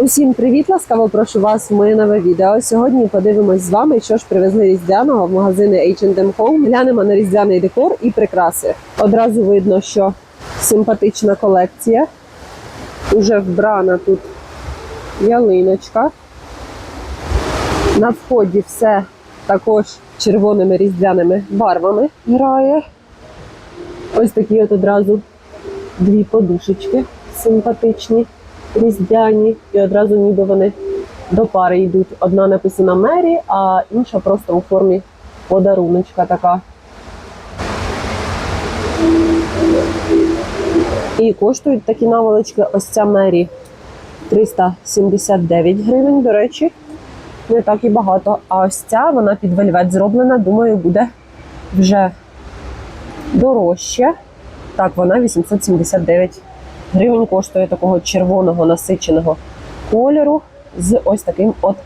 Усім привіт! Ласкаво прошу вас в моє нове відео. Сьогодні подивимось з вами, що ж привезли різдвяного в магазини H&M Home. Глянемо на різдвяний декор і прикраси. Одразу видно, що симпатична колекція. Уже вбрана тут ялиночка. На вході все також червоними різдвяними барвами грає. Ось такі от одразу дві подушечки симпатичні, різдвяні, і одразу ніби вони до пари йдуть. Одна написана Мері, а інша просто у формі подаруночка така. І коштують такі наволочки. Ось ця Мері 379 гривень, до речі. Не так і багато. А ось ця вона під вельвет зроблена, думаю, буде вже дорожче. Так, вона 879 гривень коштує такого червоного насиченого кольору з ось таким от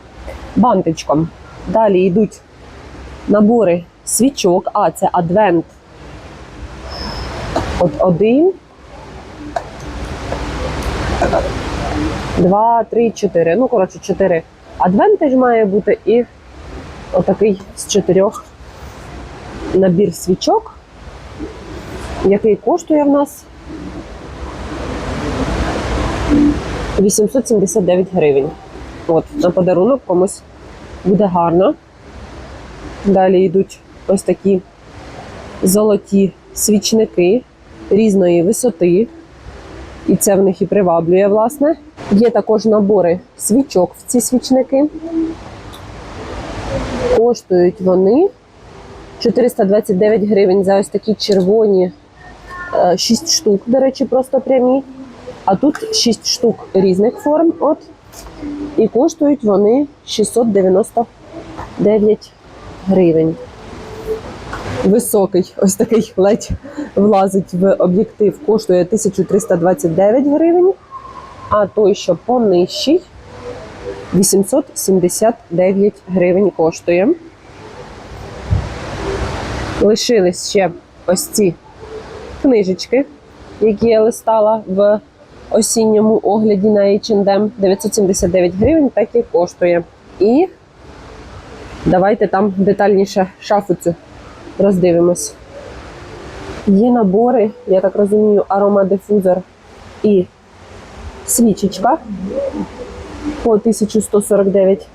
бантичком. Далі йдуть набори свічок. А, це адвент. От один. Два, три, чотири. Ну, коротше, чотири адвенти ж має бути і отакий з чотирьох набір свічок, який коштує в нас 879 гривень. От, на подарунок комусь буде гарно. Далі йдуть ось такі золоті свічники різної висоти. І це в них і приваблює, власне. Є також набори свічок в ці свічники. Коштують вони 429 гривень за ось такі червоні 6 штук, до речі, просто прямі. А тут 6 штук різних форм. От. І коштують вони 699 гривень. Високий, ось такий ледь влазить в об'єктив, коштує 1329 гривень. А той, що понижчий, 879 гривень коштує. Лишились ще ось ці книжечки, які я листала в осінньому огляді на H&M 979 гривень, так і коштує. І давайте там детальніше шафу цю роздивимось. Є набори, я так розумію, аромадифузор і свічечка по 1149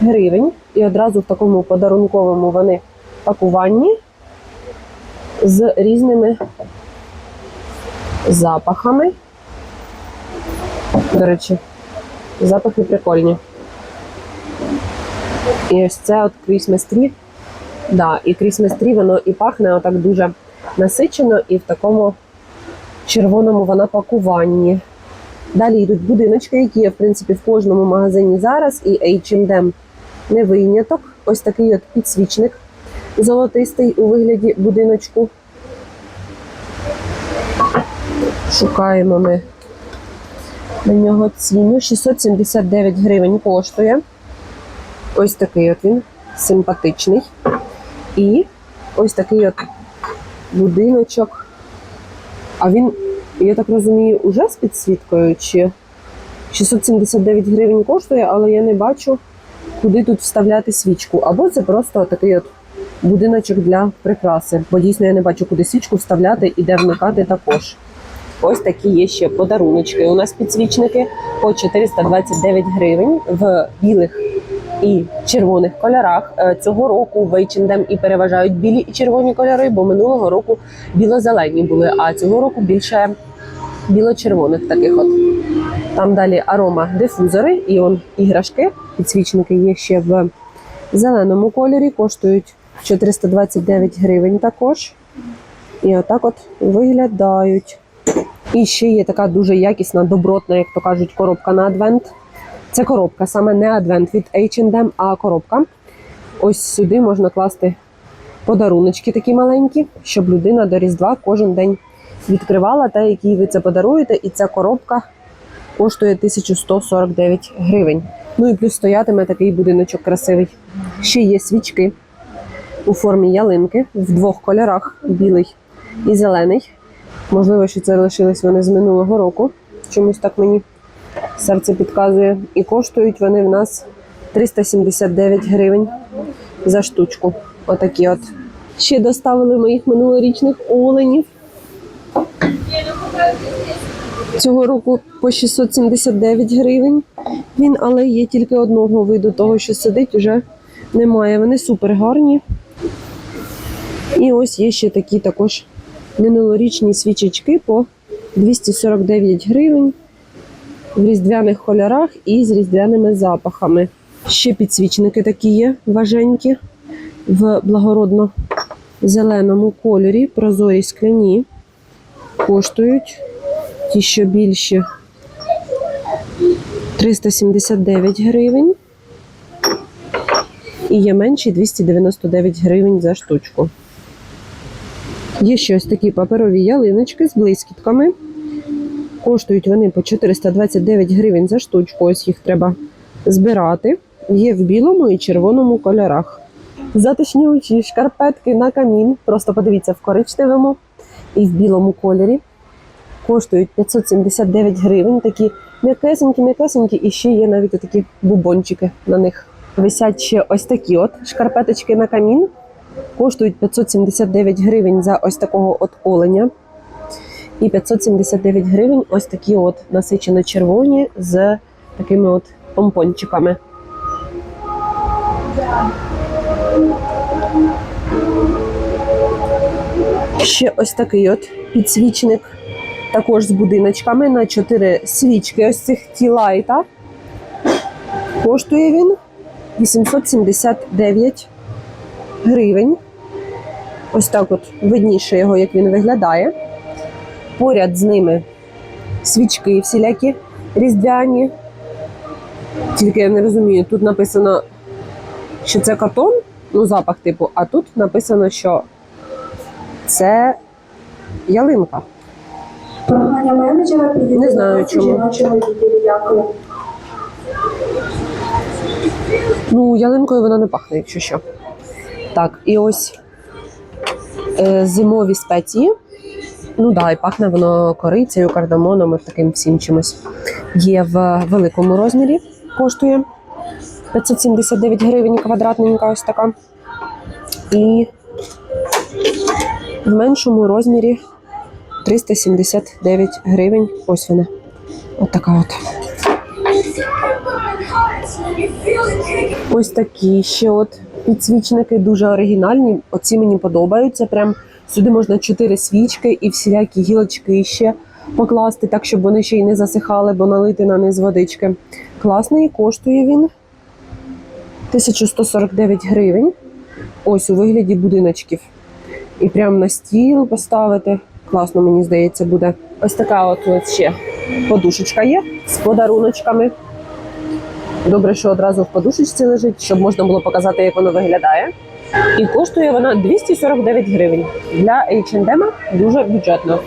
гривень. І одразу в такому подарунковому вони пакуванні з різними запахами. До речі, запахи прикольні. І ось це от Christmas Tree. Да, і Christmas Tree, воно і пахне отак дуже насичено, і в такому червоному вона пакуванні. Далі йдуть будиночки, які є, в принципі, в кожному магазині зараз, і H&M не виняток. Ось такий от підсвічник золотистий у вигляді будиночку. Шукаємо ми на нього ціну. 679 гривень коштує. Ось такий от він симпатичний. І ось такий от будиночок. А він, я так розумію, уже з підсвіткою чи 679 гривень коштує, але я не бачу, куди тут вставляти свічку. Або це просто такий от будиночок для прикраси. Бо дійсно я не бачу, куди свічку вставляти і де вмикати також. Ось такі є ще подаруночки. У нас підсвічники по 429 гривень в білих і червоних кольорах. Е, Цього року в H&M і переважають білі і червоні кольори, бо минулого року біло-зелені були, а цього року більше біло-червоних таких от. Там далі арома дифузори і он іграшки. Підсвічники є ще в зеленому кольорі, коштують 429 гривень також. І отак от виглядають. І ще є така дуже якісна, добротна, як то кажуть, коробка на адвент. Це коробка, саме не адвент від H&M, а коробка. Ось сюди можна класти подаруночки такі маленькі, щоб людина до Різдва кожен день відкривала те, який ви це подаруєте. І ця коробка коштує 1149 гривень. Ну і плюс стоятиме такий будиночок красивий. Ще є свічки у формі ялинки в двох кольорах: білий і зелений. Можливо, що це лишились вони з минулого року. Чомусь так мені Серце підказує. І коштують вони в нас 379 гривень за штучку. Отакі от. Ще доставили моїх минулорічних оленів. Цього року по 679 гривень. Він, але є тільки одного виду того, що сидить, вже немає. Вони супер гарні. І ось є ще такі також минулорічні свічечки по 249 гривень в різдвяних кольорах і з різдвяними запахами. Ще підсвічники такі є важенькі в благородно-зеленому кольорі, прозорі скляні. Коштують ті, що більші 379 гривень. І є менші 299 гривень за штучку. Є ще ось такі паперові ялиночки з блискітками. Коштують вони по 429 гривень за штучку. Ось їх треба збирати. Є в білому і червоному кольорах. Затишнючі шкарпетки на камін. Просто подивіться в коричневому і в білому кольорі. Коштують 579 гривень. Такі м'якесенькі, м'якесенькі, і ще є навіть такі бубончики на них. Висять ще ось такі от шкарпеточки на камін. Коштують 579 гривень за ось такого от оленя. І 579 гривень ось такі от насичено червоні з такими от помпончиками. Ще ось такий от підсвічник, також з будиночками на 4 свічки. Ось цих тілайта. Коштує він 879 гривень. Ось так от видніше його, як він виглядає. Поряд з ними свічки всілякі різдвяні. Тільки я не розумію, тут написано, що це катон, ну запах типу, а тут написано, що це ялинка. Не знаю, чому. Ну, ялинкою вона не пахне, якщо що. Так, і ось е, зимові спеції. Ну да, і пахне воно корицею, кардамоном і таким всім чимось. Є в великому розмірі, коштує 579 гривень квадратненька ось така. І в меншому розмірі 379 гривень. Ось вона. От така от. Ось такі ще от підсвічники дуже оригінальні. Оці мені подобаються. Прям сюди можна чотири свічки і всілякі гілочки ще покласти, так щоб вони ще й не засихали, бо налити на низ водички. Класний, коштує він 1149 гривень. Ось у вигляді будиночків. І прям на стіл поставити. Класно, мені здається, буде. Ось така от ще подушечка є з подаруночками. Добре, що одразу в подушечці лежить, щоб можна було показати, як воно виглядає. І коштує вона 249 гривень. Для H&M дуже бюджетно.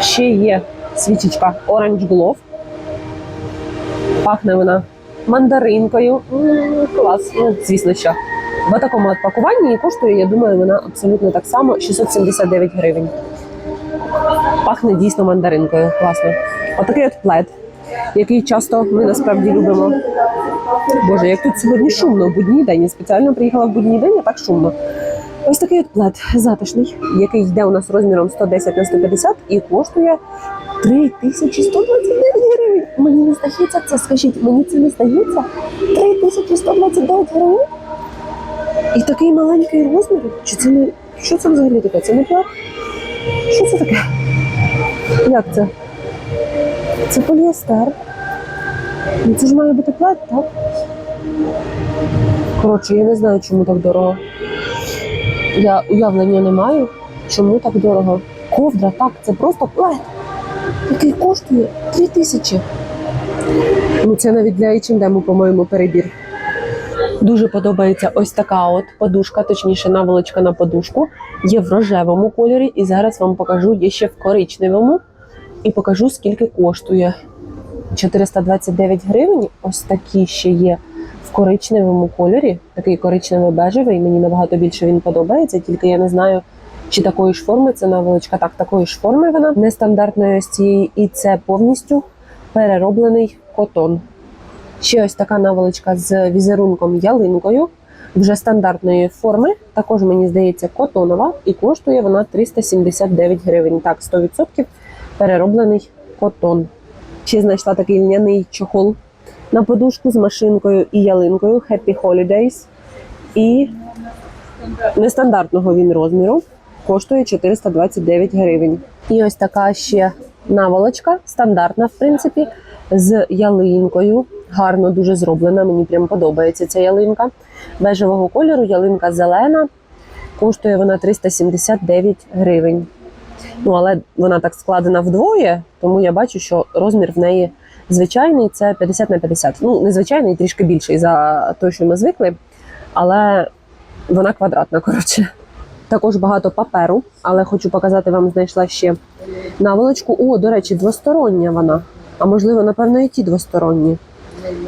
Ще є свічечка Orange Glove. Пахне вона мандаринкою. Клас. Ну, звісно, що. В такому пакуванні і коштує, я думаю, вона абсолютно так само 679 гривень. Пахне дійсно мандаринкою. Класно. Отакий от плед, який часто ми насправді любимо. Боже, як тут сьогодні шумно в будній день. Я спеціально приїхала в будній день, а так шумно. Ось такий от плед затишний, який йде у нас розміром 110 на 150 і коштує 3129 гривень. Мені не здається це, скажіть, мені це не здається? 3129 гривень? І такий маленький розмір? Чи це не. Що це взагалі таке? Це не плед? Що це таке? Як це? Це поліестер. Ну це ж має бути плед, так? Коротше, я не знаю, чому так дорого. Я уявлення не маю, чому так дорого. Ковдра, так, це просто плед, який коштує 3 тисячі. Ну, це навіть для H&M, по-моєму, перебір. Дуже подобається ось така от подушка, точніше, наволочка на подушку. Є в рожевому кольорі, і зараз вам покажу, є ще в коричневому. І покажу, скільки коштує. 429 гривень. Ось такі ще є в коричневому кольорі. Такий коричнево-бежевий. Мені набагато більше він подобається, тільки я не знаю, чи такої ж форми це наволочка. Так, такої ж форми вона нестандартної ось цієї, і це повністю перероблений котон. Ще ось така наволочка з візерунком ялинкою, вже стандартної форми. Також, мені здається, котонова, і коштує вона 379 гривень. Так, 100% перероблений котон. Ще знайшла такий льняний чохол на подушку з машинкою і ялинкою Happy Holidays. І нестандартного він розміру коштує 429 гривень. І ось така ще наволочка, стандартна, в принципі, з ялинкою. Гарно дуже зроблена. Мені прям подобається ця ялинка. Бежевого кольору, ялинка зелена. Коштує вона 379 гривень. Ну, але вона так складена вдвоє, тому я бачу, що розмір в неї звичайний це 50 на 50. Ну, незвичайний, трішки більший за той, що ми звикли, але вона квадратна, коротше. Також багато паперу, але хочу показати вам, знайшла ще наволочку. О, до речі, двостороння вона. А можливо, напевно, і ті двосторонні.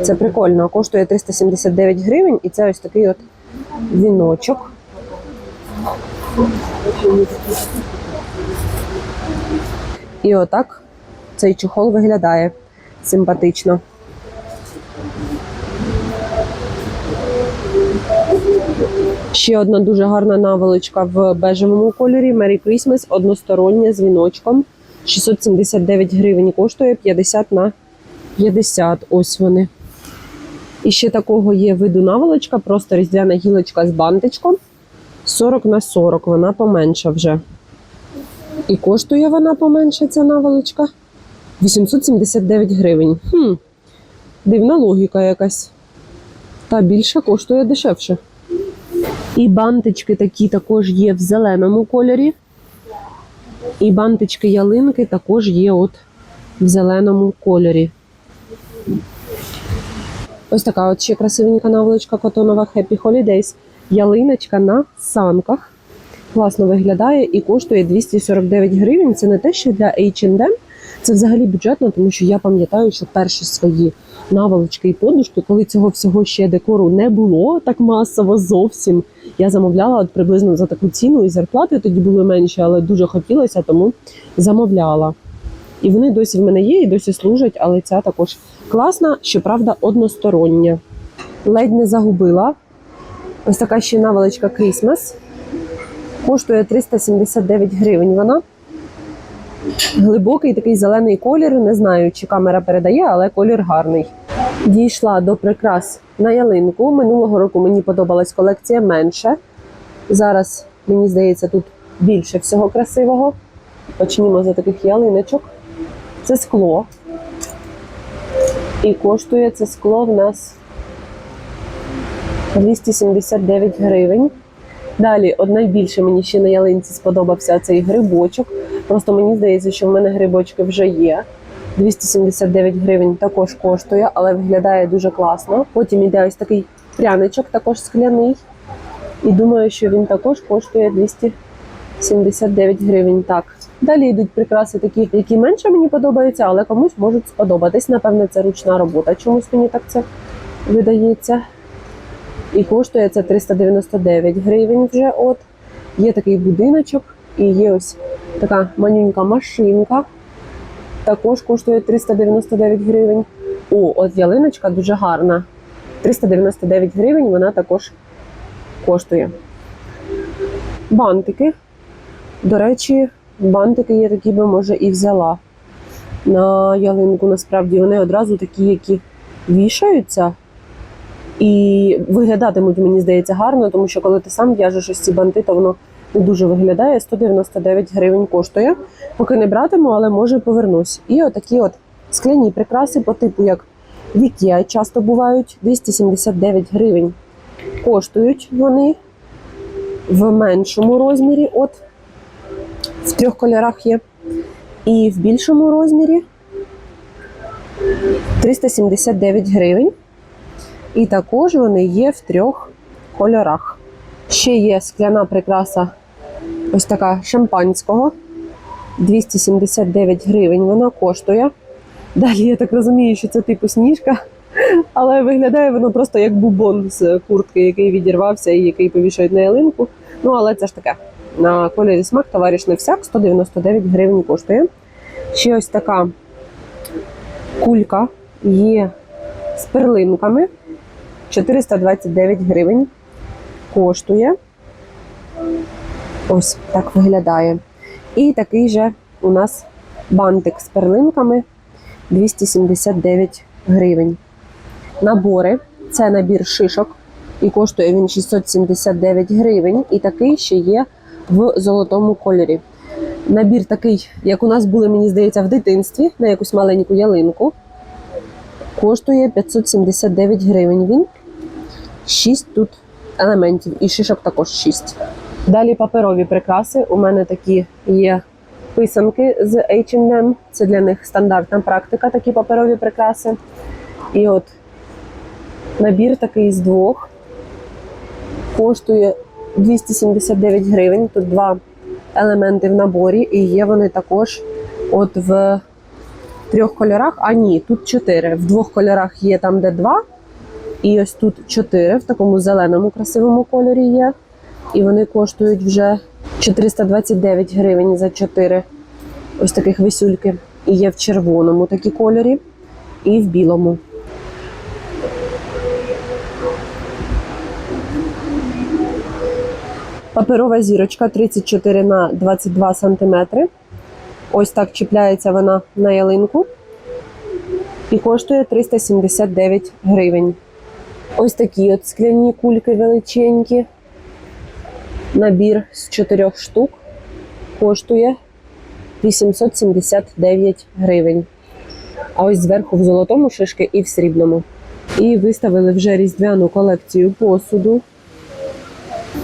Це прикольно. Коштує 379 гривень, і це ось такий от віночок. І отак цей чохол виглядає симпатично. Ще одна дуже гарна наволочка в бежевому кольорі Merry Christmas, одностороння з віночком. 679 гривень коштує 50 на 50. Ось вони. І ще такого є виду наволочка, просто різдвяна гілочка з бантичком. 40 на 40, вона поменша вже. І коштує вона поменше, ця наволочка. 879 гривень. Хм, дивна логіка якась. Та більша коштує дешевше. І бантички такі також є в зеленому кольорі. І бантички ялинки також є от в зеленому кольорі. Ось така от ще красивенька наволочка котонова Happy Holidays. Ялиночка на санках. Класно виглядає і коштує 249 гривень. Це не те, що для H&M, це взагалі бюджетно, тому що я пам'ятаю, що перші свої наволочки і подушки, коли цього всього ще декору не було так масово зовсім. Я замовляла от приблизно за таку ціну, і зарплати тоді були менші, але дуже хотілося, тому замовляла. І вони досі в мене є, і досі служать, але ця також класна, щоправда, одностороння. Ледь не загубила. Ось така ще наволочка Christmas. Коштує 379 гривень вона. Глибокий такий зелений колір. Не знаю, чи камера передає, але колір гарний. Дійшла до прикрас на ялинку. Минулого року мені подобалась колекція менше. Зараз, мені здається, тут більше всього красивого. Почнімо за таких ялиночок. Це скло. І коштує це скло в нас 279 гривень. Далі, от найбільше мені ще на ялинці сподобався цей грибочок. Просто мені здається, що в мене грибочки вже є. 279 гривень також коштує, але виглядає дуже класно. Потім іде ось такий пряничок, також скляний. І думаю, що він також коштує 279 гривень. Так. Далі йдуть прикраси такі, які менше мені подобаються, але комусь можуть сподобатись. Напевне, це ручна робота. Чомусь мені так це видається. І коштує це 399 гривень вже. От. Є такий будиночок і є ось така манюнька машинка. Також коштує 399 гривень. О, от ялиночка дуже гарна. 399 гривень вона також коштує. Бантики. До речі, бантики я такі би, може, і взяла на ялинку. Насправді вони одразу такі, які вішаються. І виглядатимуть, мені здається, гарно, тому що коли ти сам в'яжеш ось ці банти, то воно не дуже виглядає. 199 гривень коштує. Поки не братиму, але може повернусь. І отакі от скляні прикраси по типу, як в Ikea часто бувають 279 гривень. Коштують вони в меншому розмірі. От в трьох кольорах є. І в більшому розмірі 379 гривень. І також вони є в трьох кольорах. Ще є скляна прикраса, ось така шампанського. 279 гривень вона коштує. Далі я так розумію, що це типу сніжка, але виглядає воно просто як бубон з куртки, який відірвався і який повішають на ялинку. Ну, але це ж таке. На кольорі смак товариш не всяк, 199 гривень коштує. Ще ось така Кулька є з перлинками 429 гривень. Коштує. Ось так виглядає. І такий же у нас бантик з перлинками 279 гривень. Набори це набір шишок, і коштує він 679 гривень. І такий ще є в золотому кольорі. Набір такий, як у нас були, мені здається, в дитинстві на якусь маленьку ялинку. Коштує 579 гривень. Він 6 тут елементів, і шишок також 6. Далі паперові прикраси. У мене такі є писанки з H&M. Це для них стандартна практика, такі паперові прикраси. І от набір такий з двох коштує 279 гривень. Тут два елементи в наборі, і є вони також от в трьох кольорах. А ні, тут чотири. В двох кольорах є там, де два. І ось тут чотири в такому зеленому красивому кольорі є. І вони коштують вже 429 гривень за чотири ось таких висюльки. І є в червоному такі кольорі, і в білому. Паперова зірочка 34 на 22 см. Ось так чіпляється вона на ялинку. І коштує 379 гривень. Ось такі от скляні кульки величенькі. Набір з 4 штук коштує 879 гривень. А ось зверху в золотому шишки і в срібному. І виставили вже різдвяну колекцію посуду.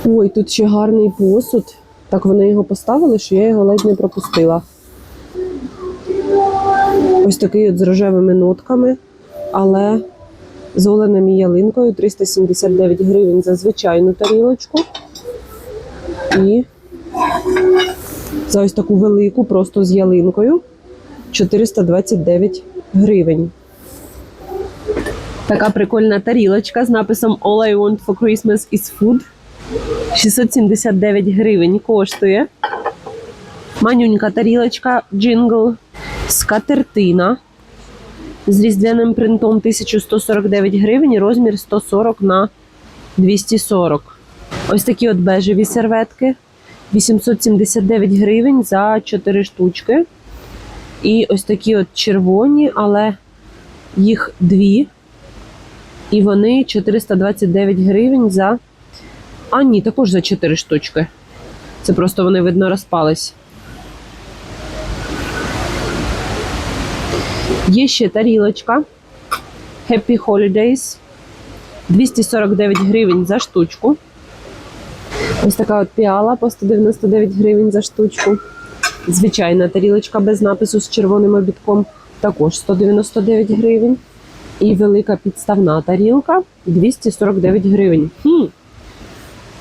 Ой, тут ще гарний посуд. Так вони його поставили, що я його ледь не пропустила. Ось такий от з рожевими нотками, але з оленем ялинкою 379 гривень за звичайну тарілочку. І за ось таку велику, просто з ялинкою 429 гривень. Така прикольна тарілочка з написом All I want for Christmas is food. 679 гривень коштує. Манюнька тарілочка, джингл, скатертина з різдвяним принтом 1149 гривень, розмір 140 на 240. Ось такі от бежеві серветки. 879 гривень за 4 штучки. І ось такі от червоні, але їх дві. І вони 429 гривень за. А, ні, також за 4 штучки. Це просто вони, видно, розпались. Є ще тарілочка Happy Holidays. 249 гривень за штучку. Ось така от піала по 199 гривень за штучку. Звичайна тарілочка без напису з червоним обідком також 199 гривень. І велика підставна тарілка 249 гривень. Хм.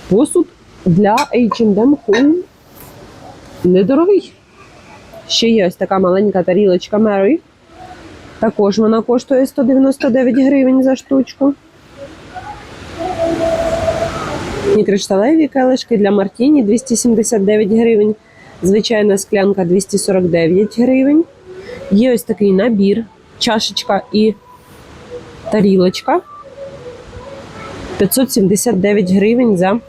Посуд для H&M Home недорогий. Ще є ось така маленька тарілочка Mary. Також вона коштує 199 гривень за штучку. І кришталеві келишки для Мартіні 279 гривень. Звичайна склянка 249 гривень. Є ось такий набір, чашечка і тарілочка. 579 гривень за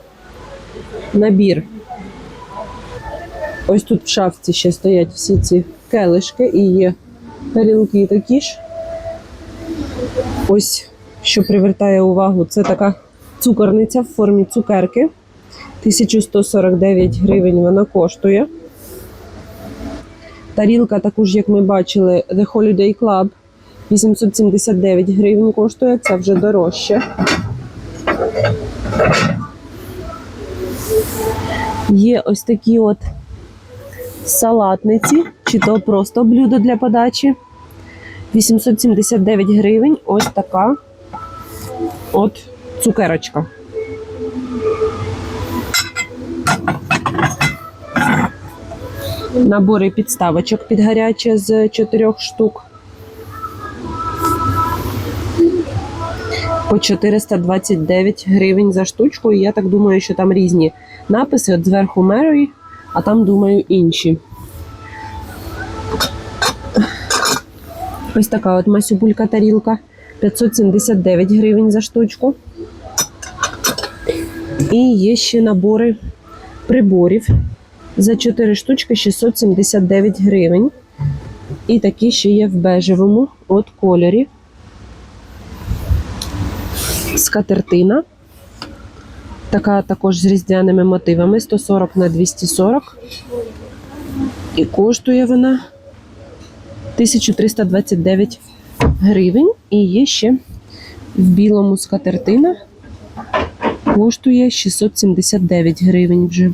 набір. Ось тут в шафці ще стоять всі ці келишки і є тарілки такі ж. Ось, що привертає увагу, це така цукорниця в формі цукерки. 1149 гривень вона коштує. Тарілка, також, як ми бачили, The Holiday Club 879 гривень коштує, це вже дорожче. Є ось такі от салатниці, чи то просто блюдо для подачі. 879 гривень. Ось така от цукерочка. Набори підставочок під гаряче з 4 штук. По 429 гривень за штучку. І я так думаю, що там різні написи. От зверху Mary, а там, думаю, інші. Ось така от масюбулька тарілка 579 гривень за штучку. І є ще набори приборів за 4 штучки 679 гривень. І такі ще є в бежевому от кольорі. Скатертина. Така також з різдвяними мотивами 140 на 240. І коштує вона 1329 гривень. І є ще в білому скатертина. Коштує 679 гривень вже.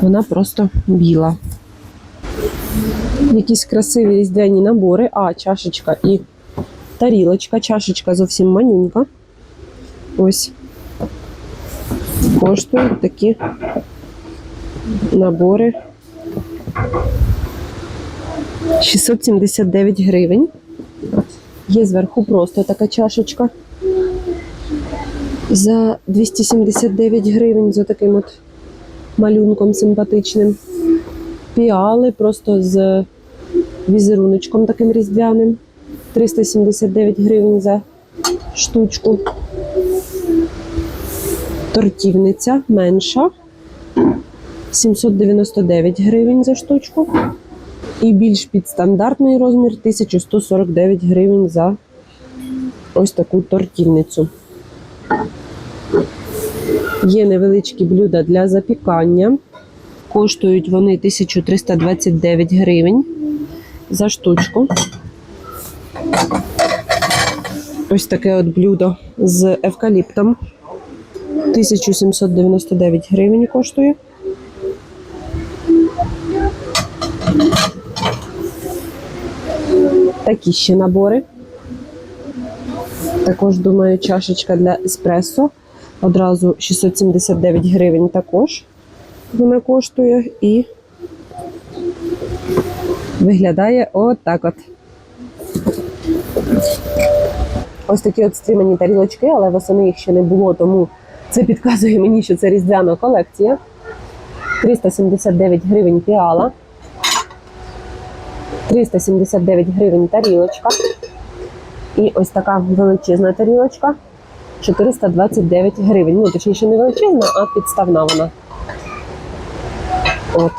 Вона просто біла. Якісь красиві різдвяні набори. А, чашечка і тарілочка. Чашечка зовсім манюнька. Ось. Коштують такі набори 679 гривень. Є зверху просто така чашечка. За 279 гривень за таким от малюнком симпатичним. Піали просто з візеруночком таким різдвяним. 379 гривень за штучку. Тортівниця менша. 799 гривень за штучку. І більш підстандартний розмір 1149 гривень за ось таку тортівницю. Є невеличкі блюда для запікання. Коштують вони 1329 гривень за штучку. Ось таке от блюдо з евкаліптом. 1799 гривень коштує. Такі ще набори. Також, думаю, чашечка для еспресо. Одразу 679 гривень також вона коштує і виглядає отак от. Ось такі от стримані тарілочки, але восени їх ще не було, тому це підказує мені, що це різдвяна колекція. 379 гривень піала. 379 гривень тарілочка. І ось така величезна тарілочка. 429 гривень. Ну, точніше, не величезна, а підставна вона. От.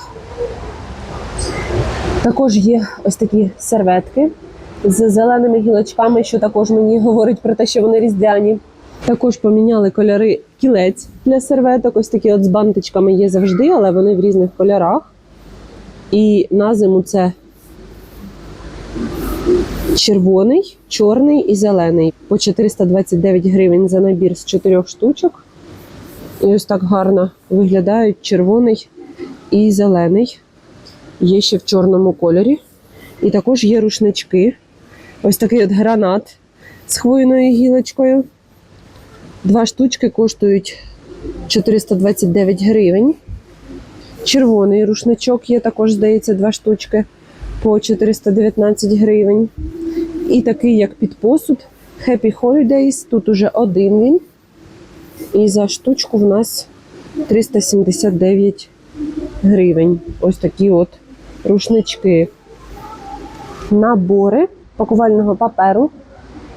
Також є ось такі серветки з зеленими гілочками, що також мені говорить про те, що вони різдвяні. Також поміняли кольори кілець для серветок. Ось такі от з бантичками є завжди, але вони в різних кольорах. І на зиму це червоний, чорний і зелений. По 429 гривень за набір з чотирьох штучок. І ось так гарно виглядають червоний і зелений. Є ще в чорному кольорі. І також є рушнички. Ось такий от гранат з хвойною гілочкою. Два штучки коштують 429 гривень. Червоний рушничок є, також, здається, два штучки по 419 гривень. І такий, як під посуд, Happy Holidays. Тут уже один він. І за штучку в нас 379 гривень. Ось такі от рушнички. Набори пакувального паперу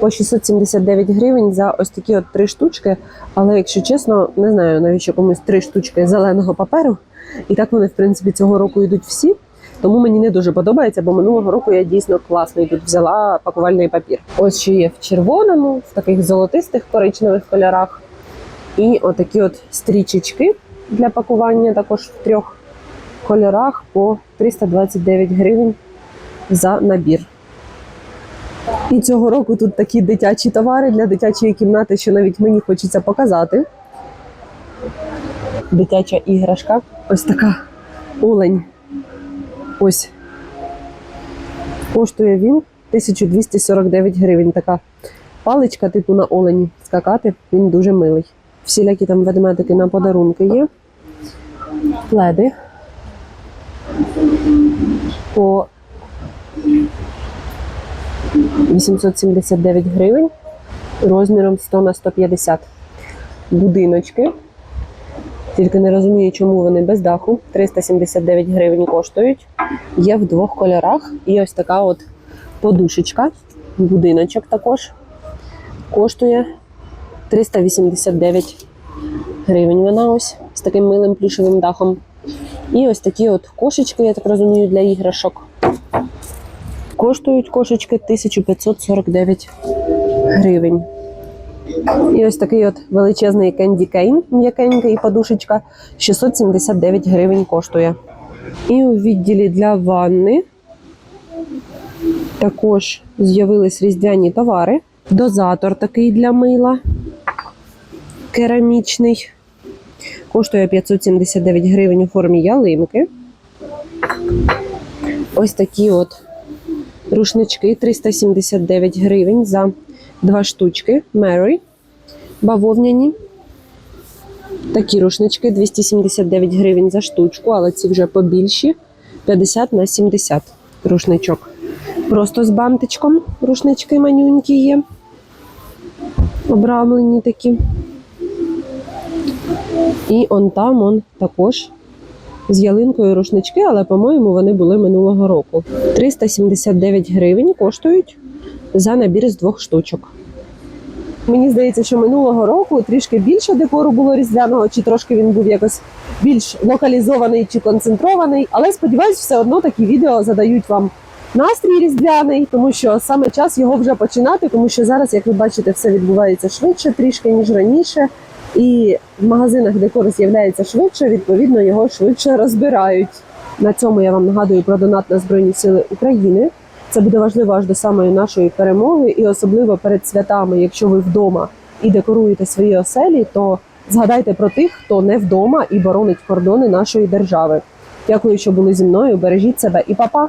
по 679 гривень за ось такі от три штучки. Але, якщо чесно, не знаю, навіщо комусь три штучки зеленого паперу. І так вони, в принципі, цього року йдуть всі. Тому мені не дуже подобається, бо минулого року я дійсно класний тут взяла пакувальний папір. Ось що є в червоному, в таких золотистих коричневих кольорах. І отакі от стрічечки для пакування також в трьох кольорах по 329 гривень за набір. І цього року тут такі дитячі товари для дитячої кімнати, що навіть мені хочеться показати. Дитяча іграшка. Ось така олень. Ось. Коштує він 1249 гривень. Така паличка, типу на олені скакати. Він дуже милий. Всілякі там ведмедики на подарунки є. Пледи. По 879 гривень розміром 100 на 150. Будиночки. Тільки не розумію, чому вони без даху. 379 гривень коштують. Є в двох кольорах. І ось така от подушечка будиночок також. Коштує 389 гривень. Вона ось з таким милим плюшевим дахом. І ось такі от кошечки, я так розумію, для іграшок. Коштують кошечки 1549 гривень. І ось такий от величезний кенді кейн, м'якенький подушечка, 679 гривень коштує. І у відділі для ванни також з'явились різдвяні товари. Дозатор такий для мила керамічний. Коштує 579 гривень у формі ялинки. Ось такі от рушнички 379 гривень за два штучки. Mary. Бавовняні. Такі рушнички 279 гривень за штучку, але ці вже побільші. 50 на 70 рушничок. Просто з бантичком рушнички манюнькі є. Обрамлені такі. І он там он також з ялинкою рушнички, але, по-моєму, вони були минулого року. 379 гривень коштують за набір з двох штучок. Мені здається, що минулого року трішки більше декору було різдвяного, чи трошки він був якось більш локалізований чи концентрований. Але сподіваюсь, все одно такі відео задають вам настрій різдвяний, тому що саме час його вже починати, тому що зараз, як ви бачите, все відбувається швидше трішки ніж раніше. І в магазинах декор з'являється швидше, відповідно, його швидше розбирають. На цьому я вам нагадую про донат на Збройні Сили України. Це буде важливо аж до самої нашої перемоги, і особливо перед святами, якщо ви вдома і декоруєте свої оселі, то згадайте про тих, хто не вдома і боронить кордони нашої держави. Дякую, що були зі мною. Бережіть себе і па-па!